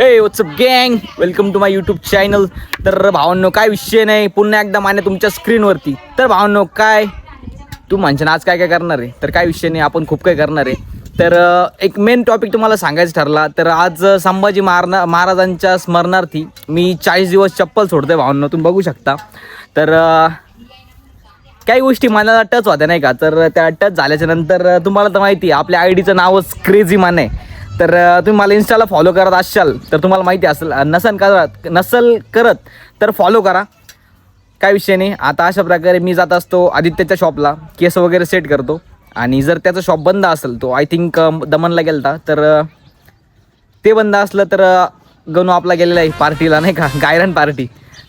हे व्हॉट्सअप गँग welcome to my YouTube channel तर भावांनो काय विषय नाही पुन्हा एकदा माने तुमच्या स्क्रीनवरती तर भावांनो काय? तू म्हणशन आज काय काय करणार आहे? तर काय विषय नाही आपण खूप काय करणार आहे. तर एक मेन टॉपिक तुम्हाला सांगायचं ठरला तर आज संभाजी महाराणा महाराजांच्या स्मरणार्थी मी चाळीस दिवस चप्पल सोडतोय भावांनो तुम्ही बघू शकता. तर काही गोष्टी मनाला टच होत्या नाही का? तर त्या टच झाल्याच्यानंतर तुम्हाला तर माहिती आहे आपल्या आय डीचं नावच क्रेझी मान आहे. तर तुम्ही मला इन्स्टाला फॉलो करत असाल तर तुम्हाला माहिती असेल नसन करत नसल करत तर फॉलो करा. काय विषय नाही. आता अशा प्रकारे मी जात असतो आदित्यच्या शॉपला केस वगैरे सेट करतो. आणि जर त्याचं शॉप बंद असेल तो आय थिंक दमनला गेलता तर ते बंद असलं तर गणू आपला गेलेला आहे पार्टीला नाही का? गायरन पार्टी.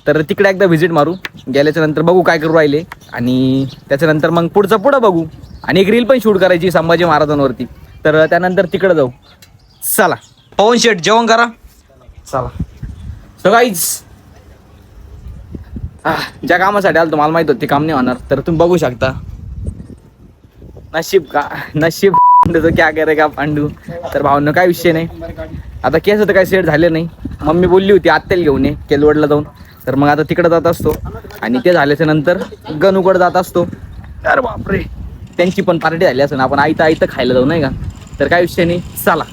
तर तिकडे एकदा व्हिजिट मारू. गेल्याच्यानंतर बघू काय करू राहिले. आणि त्याच्यानंतर मग पुढचं पुढं बघू. आणि एक रील पण शूट करायची संभाजी महाराजांवरती. तर त्यानंतर तिकडं जाऊ. चला. पवन शेट जेवण करा. चला. सो गाईज ज्या कामासाठी आलं तुम्हाला माहीत होतं ते काम नाही होणार तर तुम्ही बघू शकता. नशीब का नशीब तो क्या करे का पांडू? तर भावनं काय विषय नाही. आता केस तर काही सेट झाले नाही. मम्मी बोलली होती आत्याला घेऊन ये केलवडला जाऊन. तर मग आता तिकडे जात असतो. आणि ते झाल्याच्यानंतर गणूकडे जात असतो. अरे बापरे. त्यांची पण पार्टी झाली असं आपण आईतं आईतं खायला जाऊ नाही का? तर काय विषय नाही. चला.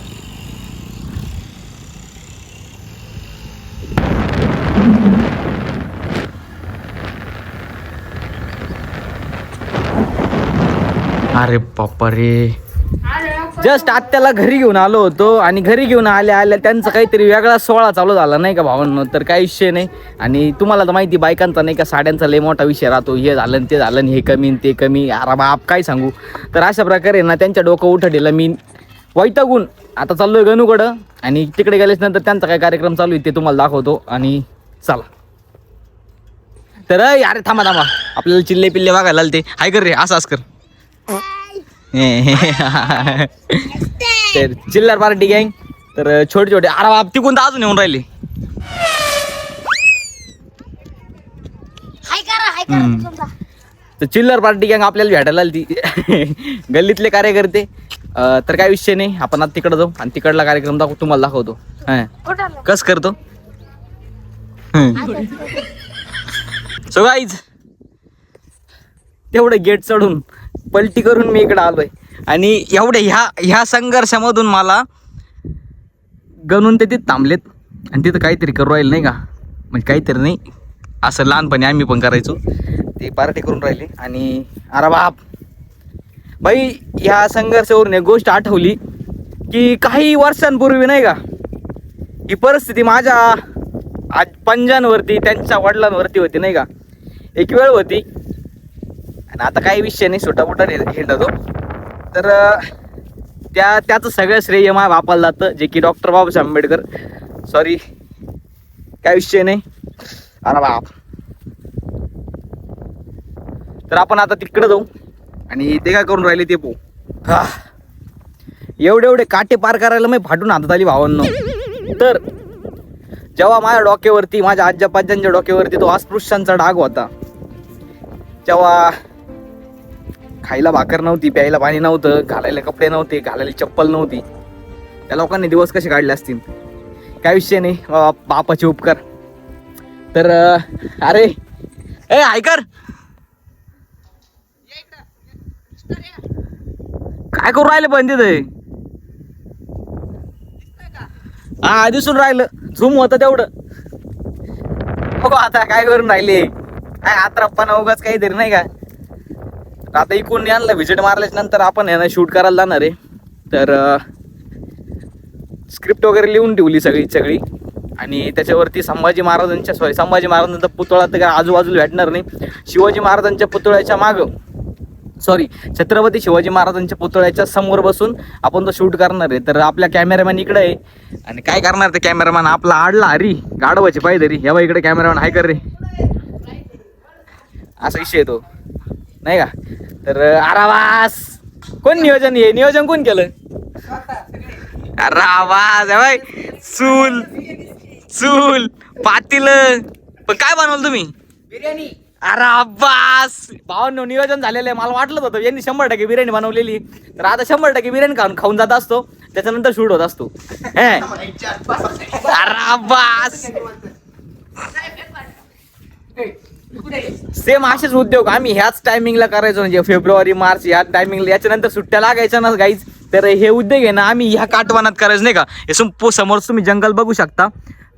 अरे बापरे. जस्ट आत्याला घरी घेऊन आलो होतो आणि घरी घेऊन आल्या आल्या त्यांचा काहीतरी वेगळा सोहळा चालू झाला नाही का भावांनो? तर काही विषय नाही. आणि तुम्हाला तर माहिती बायकांचा नाही का साड्यांचा लय मोठा विषय राहतो. हे झालं ते झालं हे कमी ते कमी. अरे बाप काय सांगू? तर अशा प्रकारे ना त्यांच्या डोकं उठलेलं मी वैतागून आता चाललोय गणूकडं आणि तिकडे गेल्याच नंतर त्यांचा काय कार्यक्रम चालू आहे ते तुम्हाला दाखवतो. आणि चला. तर अय, अरे थांबा थांबा. आपल्याला चिल्ले पिल्ले बघायला आले ते हाय कर रे असं असं कर. तर चिल्लर पार्टी गँग. तर छोटे छोटे अरे बाप तिकून तर अजून येऊन राहिले. हाय करा हाय करा हम्म. तुमचा. तर चिल्लर पार्टी गँग आपल्याला भेटायला आली ती. गल्लीतले कार्यकर्ते. तर काय विषय नाही आपण आता तिकडं जाऊ आणि तिकडला कार्यक्रम दाखव तुम्हाला दाखवतो. हां? कस करतो? सो गाईज तेवढं गेट चढून पलटी करून मी इकडं आलो आहे आणि एवढ्या ह्या ह्या संघर्षामधून मला गणून ते तिथं थांबलेत. आणि तिथं काहीतरी करू राहील नाही का? म्हणजे काहीतरी नाही. असं लहानपणी आम्ही पण करायचो. ते पार्टी करून राहिले. आणि अरे बाप! बाई ह्या संघर्षावरून एक गोष्ट आठवली की काही वर्षांपूर्वी नाही का? ही परिस्थिती माझ्या आज पंजांवरती त्यांच्या वडिलांवरती होती नाही का? एक वेळ होती आणि आता काही विषय नाही छोटा मोठा हिंडतो. तर त्या त्याचं सगळं श्रेय माय बापाला जातं जे की डॉक्टर बाबासाहेब आंबेडकर. सॉरी काय विषय नाही. अरे बाप. तर आपण आता तिकडं जाऊ. आणि ते काय करून राहिले ते पाहू. हा. एवढे एवढे काटे पार करायला मी फाटून हातात आली भावांनो. तर जेव्हा माझ्या डोक्यावरती माझ्या आज्या पाज्यांच्या डोक्यावरती तो अस्पृश्यांचा डाग होता तेव्हा खायला भाकर नव्हती प्यायला पाणी नव्हतं घालायला कपडे नव्हते घालायला चप्पल नव्हती. त्या लोकांनी दिवस कसे काढले असतील? काय विषय नाही बापाचे उपकार. तर अरे ए ऐकर काय करू राहिले पण तिथे? हा दिसून राहिलं. झूम होतं तेवढं. बघू आता काय करून राहिले. काय आत्रप्पा उगाच काहीतरी नाही का? तर आता इकडून आणलं व्हिजिट मारल्याच्या नंतर आपण आहे ना शूट करायला जाणार आहे. तर स्क्रिप्ट वगैरे लिहून ठेवली सगळी सगळी. आणि त्याच्यावरती संभाजी महाराजांच्या सॉरी संभाजी महाराजांचा पुतळा तर काय आजूबाजूला भेटणार नाही. शिवाजी महाराजांच्या पुतळ्याच्या मागं सॉरी छत्रपती शिवाजी महाराजांच्या पुतळ्याच्या समोर बसून आपण तो शूट करणार आहे. तर आपल्या कॅमेरामॅन इकडे आहे. आणि काय करणार ते कॅमेरामॅन आपला आडला अरे गाडवाची पाहिजे रे ह्या इकडे कॅमेरामॅन आहे कर रे. असा विषय तो. नाही का? तर आरावास! कोण नियोजन हे? नियोजन कोण केलं? अरे आवाज आहे बाय चूल! चूल! पातील! पण काय बनवलं तुम्ही? बिर्याणी. अरे अब्बास भावांनो नियोजन झालेलं आहे. मला वाटलं होतं यांनी शंभर टक्के बिर्याणी बनवलेली. तर आता शंभर टक्के बिर्याणी खाऊन खाऊन जात असतो. त्याच्यानंतर शूट होत असतो. हे? अरे बास सेम असेच उद्योग. आम्ही ह्याच टायमिंगला करायचो म्हणजे फेब्रुवारी मार्च ह्या टायमिंगला याच्यानंतर सुट्ट्या लागायच्या ना गाईज तर हे उद्योग आहे ना आम्ही ह्या काटवानात करायचो नाही का? हे सम- समोर तुम्ही जंगल बघू शकता.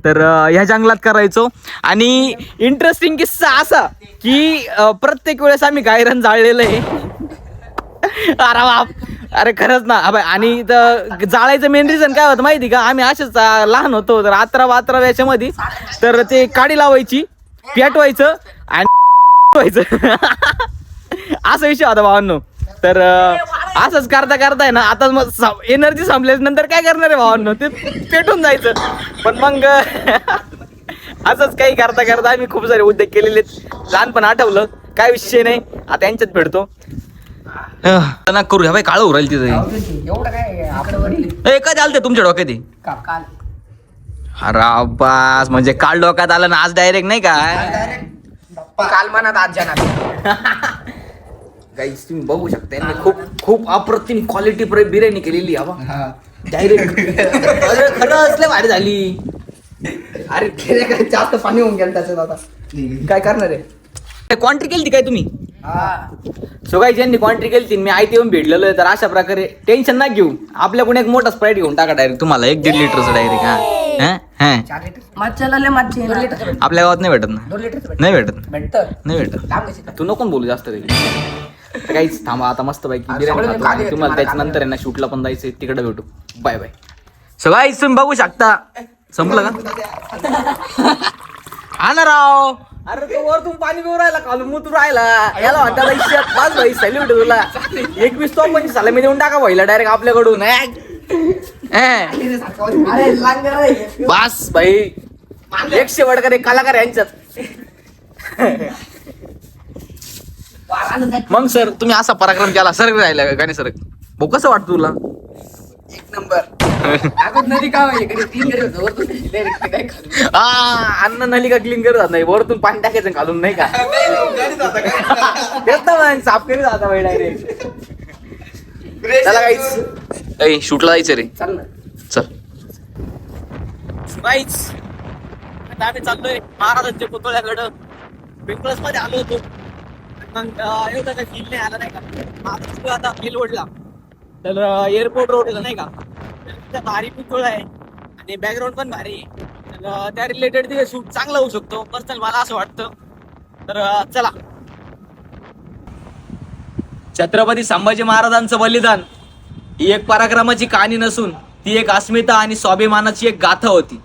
तर ह्या जंगलात करायचो. आणि इंटरेस्टिंग किस्सा असा की प्रत्येक वेळेस आम्ही गायरन जाळलेलं आहे. अरे बाप. अरे खरंच ना. अभय आणि जाळायचं मेन रिझन काय होतं माहिती का? आम्ही असेच लहान होतो तर अठरा वात्रा याच्यामध्ये तर ते काडी लावायची. पेटवायचं आणि व्हायचं. असा विषय होता भावांनो. तर असंच करता करता आहे ना आता मग एनर्जी संपल्याच्या नंतर काय करणार आहे भावांनो? ते पेटून जायचं. पण मग असंच काही करता करता आम्ही खूप सारे उद्योग केलेले. लहानपण आठवलं. काय विषय नाही. आता यांच्यात भेटतो. ना करू बाई काळ उरायला तिथे. एवढं काय आपलं ए काय चालतंय तुमच्या डोक्यात? अरे म्हणजे काल डोक्यात आलं ना आज डायरेक्ट नाही का? काल मनात आज जाणार गाईस तुम्ही बघू शकता खूप खूप अप्रतिम क्वालिटी बिर्याणी केलेली हवा डायरेक्ट खरं असले भारी झाली. अरे काय जास्त पाणी होऊन गेलं त्याच्यात आता. काय करणार आहे? क्वांट्री केली काय तुम्ही? हा. सो काही ज्यांनी क्वांट्री केली मी आयती येऊन भेटलेलो आहे. तर अशा प्रकारे टेन्शन ना घेऊ. आपल्याकडून एक मोठा स्प्राईट घेऊन टाका डायरेक्ट तुम्हाला. एक दीड लिटरचं डायरेक्ट हा. हा? हा. चार लिटर मच्छला लय मच्छी दोन लिटर आपल्या गावात नाही भेटत ना? दोन लिटर नाही भेटत. भेटतं. नाही भेटत. लांब कशी तू नको बोलू जास्त रे. तर काहीच थांबा आता मस्त पैकी आज बिर्याणी सगळे खातो. खाली आणि येते, तुम्हाला मला त्याच्यानंतर आहे. ना शूटला पण जायचंय तिकडे भेटू. Bye bye. सो गाईस तुम्ही बघू शकता. संपलं का? आणा राव. अरे तो वरतून पाणी पिऊ राहिला खालून मुतू राहिला. याला म्हणता बाई शेत पाच भाई सॅल्यूट तुला. एकवीस तो पंचवीस साला मी देऊन टाका पहिला डायरेक्ट आपल्याकडून. हे? हे? बास भाई एक शेवटकर एक कलाकार यांच्यात. मग सर तुम्ही असा पराक्रम केला. सर राहिला गाणे सर? भाऊ कसं वाटतं तुला? एक नंबर. अगोदर नदी का घरी तीन घरी होतं. वरतून direct काय खाली. आ अन्न नलिका क्लीन करत जात नाही. वरतून पाणी टाकायचं घालून नाही का? तेच ना मग साफ करी जाता भाई डायरेक्ट चला काहीच ऐ शूटला जायचं रे. चाल ना. चल. गाईच आता आम्ही चाललोय महाराजांच्या पुतळ्याकडं. पिंपळसमध्ये आलो होतो. मग अं, एवढा काही फील नाही आला नाही का? आता तिथं आता फील ओढला. तर एअरपोर्ट रोडला नाही का? भारी पुतळा आहे. आणि बॅकग्राऊंड पण भारी आहे. तर त्या रिलेटेड तिथे शूट चांगला होऊ शकतो. पर्सनल मला असं वाटतं. तर चला. छत्रपती संभाजी महाराजांचं बलिदान. ही एक पराक्रमाची कहाणी नसून ती एक अस्मिता आणि स्वाभिमानाची एक गाथा होती.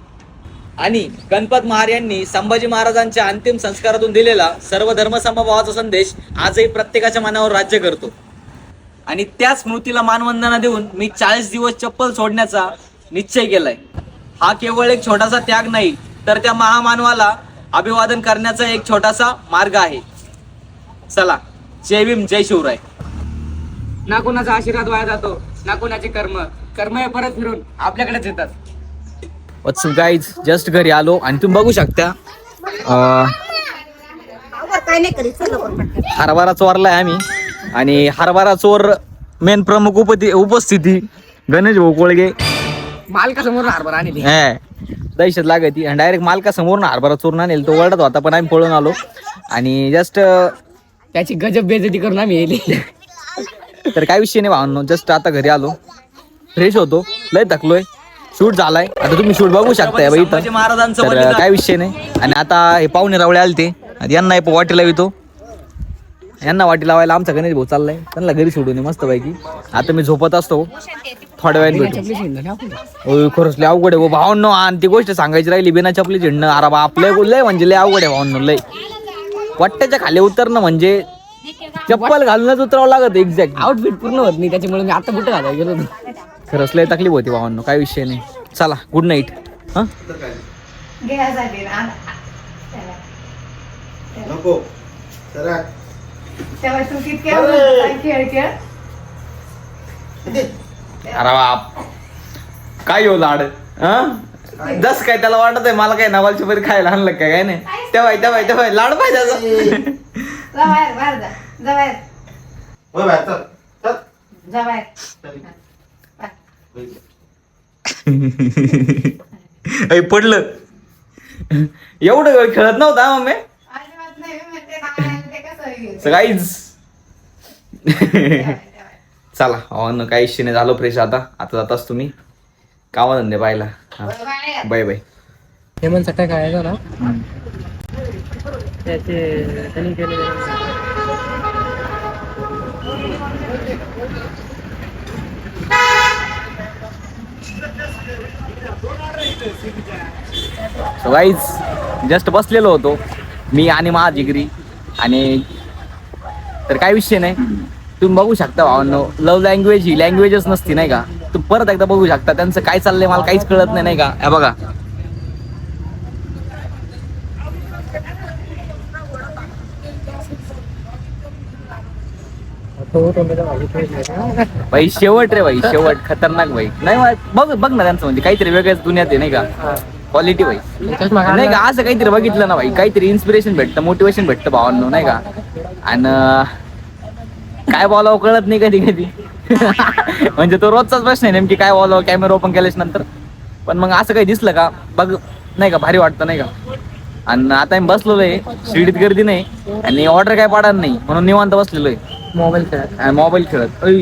आणि गणपत महार यांनी संभाजी महाराजांच्या अंतिम संस्कारातून दिलेला सर्व धर्मसमभावाचा संदेश आजही प्रत्येकाच्या मनावर राज्य करतो. आणि त्या स्मृतीला मानवंदना देऊन मी चाळीस दिवस चप्पल सोडण्याचा निश्चय केलाय. हा केवळ एक छोटासा त्याग नाही तर त्या महामानवाला अभिवादन करण्याचा एक छोटासा मार्ग आहे. चला जय भीम जय शिवराय. ना कोणाचा आशीर्वाद वाया जातो. ना कोणाचे कर्म? कर्म हे परत फिरून आपल्याकडेच येतात. व्हॉट्सअप गाईज जस्ट घरी आलो आणि तुम्ही बघू शकता काय नाही करीत चल लवकर पटकन. हरभरा चोरलाय आम्ही आणि हरभरा चोर मेन प्रमुख उपती उपस्थिती गणेश भाऊ कोळगे. मालका समोर हार्बर आणली. हे, दहशत लागायची आणि डायरेक्ट मालका समोर हरभरा चोरून आणेल. तो ओरडत होता पण आम्ही पळून आलो. आणि जस्ट त्याची गजब बेजती करून आम्ही येली तर काय विषय नाही भावांनो जस्ट आता घरी आलो. फ्रेश होतो. लय थकलोय. शूट झालाय. आता तुम्ही शूट बघू शकताय बाई इथं. तर काय विषय नाही. आणि आता हे पाहुणे रावळे आले ते यांना हे वाटी लावितो. यांना वाटी लावायला आमचा गणेश भाऊ चाललाय. त्यांना घरी सोडून मस्त पैकी आता मी झोपत असतो. थोड्या वेळाने खरंच लय अवघड आहे भावांनो आणि ती गोष्ट सांगायची राहिली बिना चपली झिडणं. अरे बाप लय लय म्हणजे लय अवघड आहे भावांनो लय. वाट्याच्या खाली उतरणं म्हणजे चप्पल घालूनच उतरावं लागत एक्झॅक्ट आउटफिट पूर्ण होत नाही त्याच्यामुळे मी आता कुठं घालायला गेलो होतो. खरंच लय तकलीफ होती भावांनो काय विषय नाही. चला गुड नाईट हा? ना. नको. चला. तेव्हा तू किती खेळ खेळ? खेळ अरे बाप. काय हो लाड? हा? जस काय त्याला वाटत आहे मला काय नवालची परी खायला आणलं काय काय नाही? तेव्हा तेव्हा तेव्हा. लाड पाहिजे. जा बाहेर बाहेर जा. जा बाहेर होय बाय चल. चल. जा बाहेर चल. बाहेर. अय, पडलं. एवढं वेळ खेळत नव्हता मम्मी? अजिबात नाही मी म्हणते ना, ते कसं होईल? सकाळीच ठेवायचं. चला अहो काही इश्यू नाही झालो फ्रेश आता. आता जाताच तुम्ही. कामाधंदे पाहिला बाय. Bye bye. हेमंत सट्टा खायचा ना? त्याचे त्यांनी केले सकाळीच जस्ट बसलेलो होतो. मी आणि महाजिगरी आणि तर काय विषय नाही. तुम्ही बघू शकता भावांनो लव्ह लँग्वेज ही लँग्वेजच नसती नाही का? तू परत एकदा बघू शकता. त्यांचं काय चाललंय मला काहीच कळत नाही नाही का? बघा. भाई शेवट रे भाई शेवट. खतरनाक भाई. नाही बघ बघ ना त्यांचं म्हणजे काहीतरी वेगळ्याच दुनियात आहे नाही का? क्वालिटी भाई. नाही का असं काहीतरी बघितलं ना भाई. काहीतरी इन्स्पिरेशन भेटतं मोटिवेशन भेटतं भावांनो नाही का? आणि काय बोलावं कळत नाही कधी कधी. म्हणजे तो रोजचाच प्रश्न आहे नेमकी काय बोलावं कॅमेरा ओपन केल्याच नंतर. पण मग असं काही दिसलं का? बघ नाही का भारी वाटतं नाही का? आणि आता मी बसलेलो आहे शिडीत गर्दी नाही. आणि ऑर्डर काय पाडणार नाही म्हणून निवांत बसलेलो आहे. मोबाईल खेळत. मोबाईल खेळत. अय.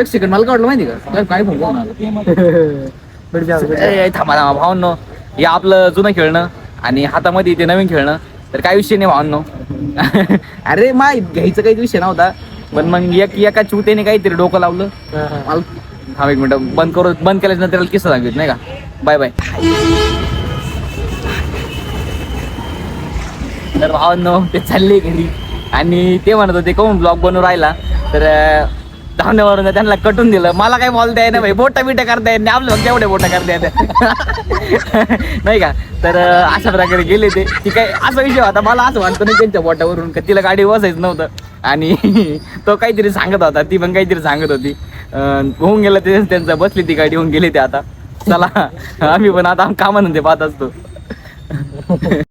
एक सेकंड मला काय वाटलं माहिती का? काय- फोन ए, थांबा थांबा भावांनो. हे आपलं जुनं खेळणं आणि हातामध्ये ते नवीन खेळणं तर काय विषय नाही भावांनो. अरे माय घ्यायचं काही विषय नव्हता. पण मग एक एका चुतेने काहीतरी डोकं लावलं. मला थांब एक मिनिट बंद करू बंद केल्याच्यानंतर त्याला किस्सा सांगितलं नाही का? Bye bye. तर भावांनो ते चालले घरी. आणि ते म्हणत होते कोण ब्लॉग बनवून राहिला? तर धावण्यावरून त्यांना कटून दिलं. मला काय बोलता येईना भाई बोटा बिटा करता येत नाही आपलं फक्त एवढे बोटा करता येत नाही का? तर अशा प्रकारे गेले ते. ती काय असा विषय होता. मला असं वाटतं नाही त्यांच्या बोटावरून का तिला गाडी बसायचं नव्हतं. आणि तो काहीतरी सांगत होता. ती पण काहीतरी सांगत होती. होऊन गेलं ते त्यांचं बसली ती गाडी होऊन गेली ते आता. चला आम्ही पण आता कामानंदे पाहत असतो.